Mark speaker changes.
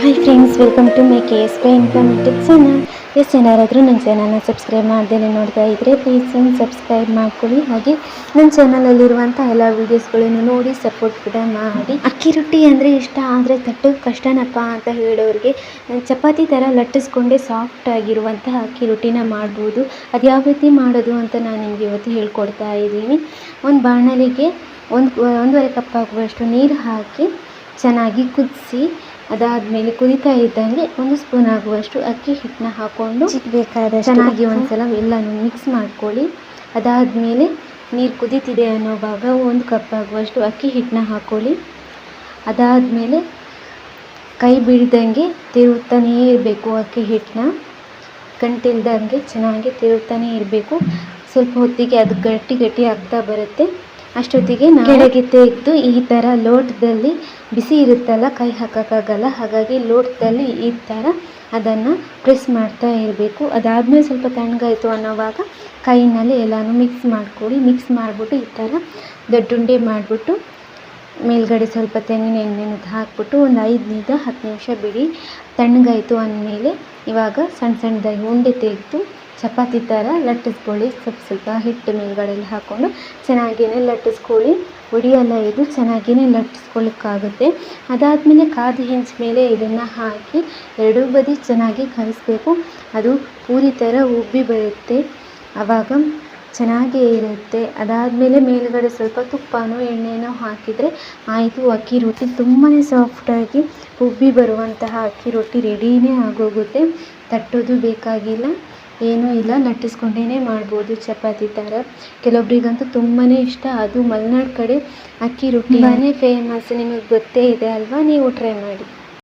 Speaker 1: Hi friends welcome to my K S income YouTube channel S ಏನಾರಾದರೂ ನನ್ನ ಚಾನಲ್ನ subscribe ಮಾಡ್ದೇನೆ ನೋಡ್ತಾ ಇದ್ದರೆ ಪ್ಲೀಸ್ ಒಂದು ಸಬ್ಸ್ಕ್ರೈಬ್ ಮಾಡ್ಕೊಳ್ಳಿ. ಹಾಗೆ ನನ್ನ ಚಾನಲಲ್ಲಿರುವಂಥ ಎಲ್ಲ ವೀಡಿಯೋಸ್ಗಳನ್ನು ನೋಡಿ ಸಪೋರ್ಟ್ ಕೂಡ ಮಾಡಿ. ಅಕ್ಕಿ ರೊಟ್ಟಿ ಅಂದರೆ ಇಷ್ಟ, ಆದರೆ ತಟ್ಟು ಕಷ್ಟನಪ್ಪ ಅಂತ ಹೇಳೋರಿಗೆ ಚಪಾತಿ ಥರ ಲಟ್ಟಿಸ್ಕೊಂಡೇ ಸಾಫ್ಟ್ ಆಗಿರುವಂತಹ ಅಕ್ಕಿ ರೊಟ್ಟಿನ ಮಾಡ್ಬೋದು. ಅದು ಯಾವ ರೀತಿ ಮಾಡೋದು ಅಂತ ನಾನು ನಿಮಗೆ ಇವತ್ತು ಹೇಳ್ಕೊಡ್ತಾ ಇದ್ದೀನಿ. ಒಂದು ಬಾಣಲಿಗೆ ಒಂದು, ಒಂದೂವರೆ ಕಪ್ ಆಗುವಷ್ಟು ನೀರು ಹಾಕಿ ಚೆನ್ನಾಗಿ ಕುದಿಸಿ ಅದಾದಮೇಲೆ ಕುದಿತಾ ಇದ್ದಂಗೆ ಒಂದು ಸ್ಪೂನ್ ಆಗುವಷ್ಟು ಅಕ್ಕಿ ಹಿಟ್ಟನ್ನ ಹಾಕ್ಕೊಂಡು ಬೇಕಾದ ಚೆನ್ನಾಗಿ ಒಂದ್ಸಲ ಎಲ್ಲನೂ ಮಿಕ್ಸ್ ಮಾಡ್ಕೊಳ್ಳಿ. ಅದಾದ್ಮೇಲೆ ನೀರು ಕುದೀತಿದೆ ಅನ್ನೋವಾಗ ಒಂದು ಕಪ್ ಆಗುವಷ್ಟು ಅಕ್ಕಿ ಹಿಟ್ಟನ್ನ ಹಾಕ್ಕೊಳ್ಳಿ ಅದಾದಮೇಲೆ ಕೈ ಬಿಡ್ದಂಗೆ ತಿರುಗುತ್ತಾನೇ ಇರಬೇಕು ಅಕ್ಕಿ ಹಿಟ್ಟನ್ನ. ಕಂಟಿಲ್ದಂಗೆ ಚೆನ್ನಾಗಿ ತಿರುತ್ತಾನೇ ಇರಬೇಕು. ಸ್ವಲ್ಪ ಹೊತ್ತಿಗೆ ಅದು ಗಟ್ಟಿ ಗಟ್ಟಿ ಆಗ್ತಾ ಬರುತ್ತೆ. ಅಷ್ಟೊತ್ತಿಗೆ ಕೆಳಗೆ ತೆಗೆದು ಈ ಥರ ಲೋಟದಲ್ಲಿ ಬಿಸಿ ಇರುತ್ತಲ್ಲ, ಕೈ ಹಾಕೋಕ್ಕಾಗಲ್ಲ. ಹಾಗಾಗಿ ಲೋಟದಲ್ಲಿ ಈ ಥರ ಅದನ್ನು ಪ್ರೆಸ್ ಮಾಡ್ತಾ ಇರಬೇಕು. ಅದಾದಮೇಲೆ ಸ್ವಲ್ಪ ತಣ್ಣಗಾಯಿತು ಅನ್ನೋವಾಗ ಕೈನಲ್ಲಿ ಎಲ್ಲನೂ ಮಿಕ್ಸ್ ಮಾಡ್ಕೊಳ್ಳಿ. ಮಿಕ್ಸ್ ಮಾಡಿಬಿಟ್ಟು ಈ ಥರ ದೊಡ್ಡುಂಡೆ ಮಾಡಿಬಿಟ್ಟು ಮೇಲ್ಗಡೆ ಸ್ವಲ್ಪ ತೆಂಗಿನ ಎಣ್ಣೆನದ್ದು ಹಾಕ್ಬಿಟ್ಟು ಒಂದು ಐದರಿಂದ ಹತ್ತು ನಿಮಿಷ ಬಿಡಿ. ತಣ್ಣಗಾಯಿತು ಅಂದಮೇಲೆ ಇವಾಗ ಸಣ್ಣ ಸಣ್ಣದಾಗಿ ಉಂಡೆ ತೆಗೆದು ಚಪಾತಿ ಥರ ಲಟ್ಟಿಸ್ಕೊಳ್ಳಿ ಸ್ವಲ್ಪ ಸ್ವಲ್ಪ ಹಿಟ್ಟು ಮೇಲ್ಗಡೆ ಎಲ್ಲ ಹಾಕ್ಕೊಂಡು ಚೆನ್ನಾಗಿಯೇ ಲಟ್ಟಿಸ್ಕೊಳ್ಳಿ ಒಡಿಯಲ್ಲ ಇದು ಚೆನ್ನಾಗಿಯೇ ಲಟ್ಟಿಸ್ಕೊಳ್ಳಿಕ್ಕಾಗುತ್ತೆ ಅದಾದಮೇಲೆ ಕಾದ ಹೆಂಚ ಮೇಲೆ ಇದನ್ನು ಹಾಕಿ ಎರಡೂ ಬದಿ ಚೆನ್ನಾಗಿ ಕಲಿಸ್ಬೇಕು ಅದು ಪೂರಿ ಥರ ಉಬ್ಬಿ ಬರುತ್ತೆ. ಆವಾಗ ಚೆನ್ನಾಗೇ ಇರುತ್ತೆ. ಅದಾದಮೇಲೆ ಮೇಲುಗಡೆ ಸ್ವಲ್ಪ ತುಪ್ಪನೋ ಎಣ್ಣೆನೋ ಹಾಕಿದರೆ ಆಯಿತು ಅಕ್ಕಿ ರೊಟ್ಟಿ ತುಂಬಾ ಸಾಫ್ಟಾಗಿ ಉಬ್ಬಿ ಬರುವಂತಹ ಅಕ್ಕಿ ರೊಟ್ಟಿ ರೆಡಿನೇ ಆಗೋಗುತ್ತೆ. ತಟ್ಟೋದು ಬೇಕಾಗಿಲ್ಲ. ಏನೂ ಇಲ್ಲ ಲಟ್ಟಿಸ್ಕೊಂಡೇ ಮಾಡ್ಬೋದು ಚಪಾತಿ ಥರ. ಕೆಲವೊಬ್ರಿಗಂತೂ ತುಂಬಾ ಇಷ್ಟ. ಅದು ಮಲೆನಾಡು ಕಡೆ ಅಕ್ಕಿ ರೊಟ್ಟಿ. ತುಂಬಾ ಫೇಮಸ್ ನಿಮಗೆ ಗೊತ್ತೇ ಇದೆ ಅಲ್ವಾ? ನೀವು ಟ್ರೈ ಮಾಡಿ.